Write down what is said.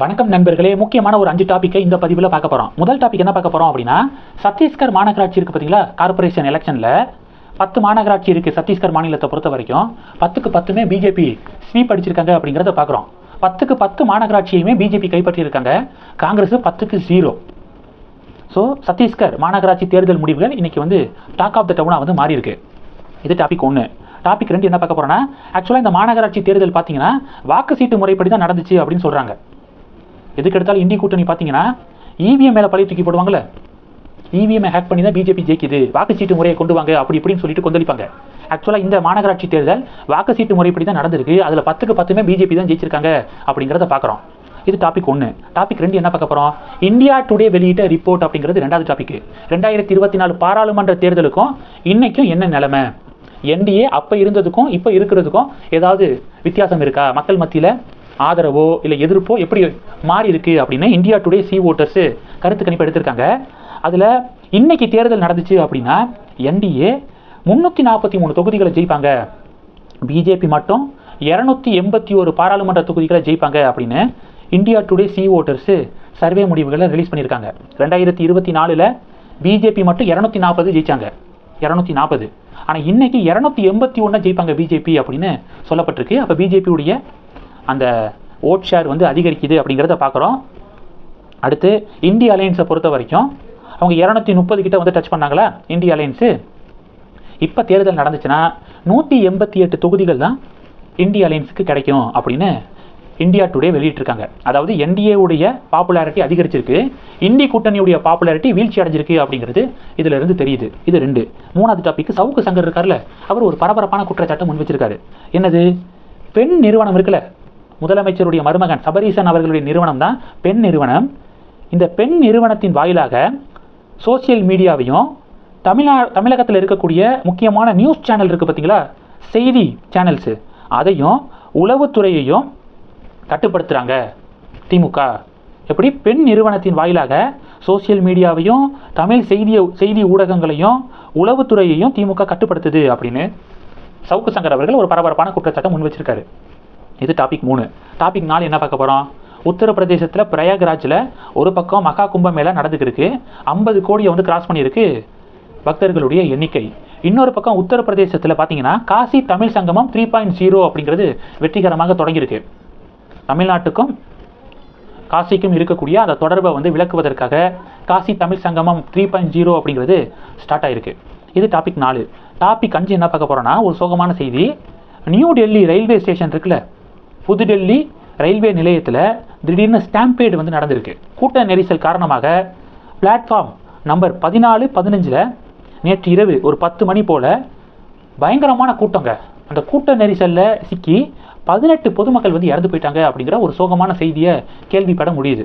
வணக்கம் நண்பர்களே முக்கியமான ஒரு அஞ்சு டாப்பிக்கை இந்த பதிவில் பார்க்க போகிறோம் முதல் டாபிக் என்ன பார்க்க போகிறோம் அப்படின்னா சத்தீஸ்கர் மாநகராட்சி இருக்குது பார்த்தீங்களா கார்ப்பரேஷன் எலெக்ஷனில் பத்து மாநகராட்சி இருக்குது சத்தீஸ்கர் மாநிலத்தை பொறுத்த வரைக்கும். பத்துக்கு பத்துமே பிஜேபி ஸ்வீப் அடிச்சிருக்காங்க அப்படிங்கிறத பார்க்குறோம். பத்துக்கு பத்து மாநகராட்சியுமே பிஜேபி கைப்பற்றியிருக்காங்க. காங்கிரஸ் பத்துக்கு ஜீரோ ஸோ சத்தீஸ்கர் மாநகராட்சி தேர்தல் முடிவுகள் இன்றைக்கி வந்து டாக் ஆஃப் த டவுனாக வந்து மாறி இருக்கு இது டாபிக் ஒன்று டாபிக் ரெண்டு என்ன பார்க்க போகிறோன்னா ஆக்சுவலாக இந்த மாநகராட்சி தேர்தல் பார்த்தீங்கன்னா வாக்கு சீட்டு முறைப்படி தான் நடந்துச்சு அப்படின்னு சொல்கிறாங்க எதுக்கு எடுத்தாலும் இந்திய கூட்டணி பார்த்தீங்கன்னா இவிஎம் மேலே பழைய தூக்கி போடுவாங்கல்ல? இவிஎம் ஹேக் பண்ணி தான் பிஜேபி ஜெயிக்குது. வாக்குச்சீட்டு முறையை கொண்டு வாங்க அப்படி இப்படின்னு சொல்லிட்டு கொந்தளிப்பாங்க. ஆக்சுவலாக இந்த மாநகராட்சி தேர்தல் வாக்குச்சீட்டு முறைப்படி தான் நடந்திருக்கு. அதில் பத்துக்கு பத்துமே பிஜேபி தான் ஜெயிச்சிருக்காங்க அப்படிங்கிறத பார்க்குறோம். இது டாபிக் ஒன்று டாபிக் ரெண்டு என்ன பார்க்க போகிறோம் இந்தியா டுடே வெளியிட்ட ரிப்போர்ட் அப்படிங்கிறது ரெண்டாவது டாபிக் ரெண்டாயிரத்தி இருபத்தி நாலு பாராளுமன்ற தேர்தலுக்கும் இன்றைக்கும் என்ன நிலமை? என்டிஏ அப்போ இருந்ததுக்கும் இப்போ இருக்கிறதுக்கும் ஏதாவது வித்தியாசம் இருக்கா? மக்கள் மத்தியில் ஆதரவோ இல்லை எதிர்ப்போ எப்படி மாறி இருக்கு அப்படின்னு இந்தியா டுடே சி ஓட்டர்ஸு கருத்து கணிப்பு எடுத்திருக்காங்க. அதில் இன்னைக்கு தேர்தல் நடந்துச்சு அப்படின்னா என்டிஏ முந்நூற்றி நாற்பத்தி மூணு தொகுதிகளை ஜெயிப்பாங்க. பிஜேபி மட்டும் இரநூத்தி எண்பத்தி ஒரு பாராளுமன்ற தொகுதிகளை ஜெயிப்பாங்க அப்படின்னு India Today C voters survey முடிவுகளை ரிலீஸ் பண்ணியிருக்காங்க. ரெண்டாயிரத்தி இருபத்தி நாலில் பிஜேபி மட்டும் இரநூத்தி நாற்பது ஜெயிச்சாங்க. இரநூத்தி நாற்பது. ஆனால் இன்னைக்கு இரநூத்தி எண்பத்தி ஒன்றா ஜெயிப்பாங்க பிஜேபி அப்படின்னு சொல்லப்பட்டிருக்கு. அப்போ பிஜேபியுடைய அந்த ஓட் ஷேர் வந்து அதிகரிக்குது அப்படிங்கிறத பார்க்குறோம். அடுத்து இந்திய அலையன்ஸை பொறுத்த வரைக்கும் அவங்க இரநூத்தி முப்பது கிட்ட வந்து டச் பண்ணாங்களா? இந்திய அலையன்ஸு இப்போ தேர்தல் நடந்துச்சுன்னா நூற்றி எண்பத்தி எட்டு தொகுதிகள் தான் இந்திய அலையன்ஸுக்கு கிடைக்கும் அப்படின்னு இந்தியா டுடே வெளியிட்டிருக்காங்க. அதாவது என்டிஏவுடைய பாப்புலாரிட்டி அதிகரிச்சிருக்கு. இந்தி கூட்டணியுடைய பாப்புலாரிட்டி வீழ்ச்சி அடைஞ்சிருக்கு அப்படிங்கிறது இதுல இருந்து தெரியுது. இது ரெண்டு. மூணாவது டாபிக் சவுக்கு சங்கர் இருக்கார்ல அவர் ஒரு பரபரப்பான குற்றச்சாட்டை முன் வச்சிருக்காரு என்னது? பெண் நிறுவனம் இருக்குல்ல. முதலமைச்சருடைய மருமகன் சபரீசன் அவர்களுடைய நிறுவனம் தான் பெண் நிறுவனம். இந்த பெண் நிறுவனத்தின் வாயிலாக சோசியல் மீடியாவையும் தமிழ்நா தமிழகத்தில் இருக்கக்கூடிய முக்கியமான நியூஸ் சேனல் இருக்குது பார்த்தீங்களா செய்தி சேனல்ஸு அதையும் உளவுத்துறையையும் கட்டுப்படுத்துகிறாங்க திமுக. எப்படி? பெண் நிறுவனத்தின் வாயிலாக சோசியல் மீடியாவையும் தமிழ் செய்தியை செய்தி ஊடகங்களையும் உளவுத்துறையையும் திமுக கட்டுப்படுத்துது அப்படின்னு சவுக்கு சங்கர் அவர்கள் ஒரு பரபரப்பான குற்றச்சாட்டை முன் வச்சிருக்காரு. இது டாபிக் மூணு. டாபிக் நாலு என்ன பார்க்க போகிறோம் உத்தரப்பிரதேசத்தில் பிரயாக்ராஜில் ஒரு பக்கம் மகா கும்பமேளா நடந்துக்கிருக்கு ஐம்பது கோடியை வந்து கிராஸ் பண்ணியிருக்கு பக்தர்களுடைய எண்ணிக்கை. இன்னொரு பக்கம் உத்தரப்பிரதேசத்தில் பார்த்தீங்கன்னா Kashi Tamil Sangamam three point zero அப்படிங்கிறது வெற்றிகரமாக தொடங்கியிருக்கு. தமிழ்நாட்டுக்கும் காசிக்கும் இருக்கக்கூடிய அந்த தொடர்பை வந்து விளக்குவதற்காக Kashi Tamil Sangamam three point zero அப்படிங்கிறது ஸ்டார்ட் ஆகிருக்கு இது டாபிக் நாலு. டாபிக் அஞ்சு என்ன பார்க்க போகிறோன்னா ஒரு சோகமான செய்தி. நியூ டெல்லி ரயில்வே ஸ்டேஷன் இருக்குல்ல புதுடெல்லி ரயில்வே நிலையத்தில் திடீர்னு ஸ்டாம்பேடு வந்து நடந்திருக்கு. கூட்ட நெரிசல் காரணமாக பிளாட்ஃபார்ம் நம்பர் பதினாலு பதினஞ்சில் நேற்று இரவு ஒரு பத்து மணி போல் பயங்கரமான கூட்டங்க. அந்த கூட்ட நெரிசலில் சிக்கி பதினெட்டு பொதுமக்கள் வந்து இறந்து போயிட்டாங்க அப்படிங்கிற ஒரு சோகமான செய்தியை கேள்விப்பட முடியுது.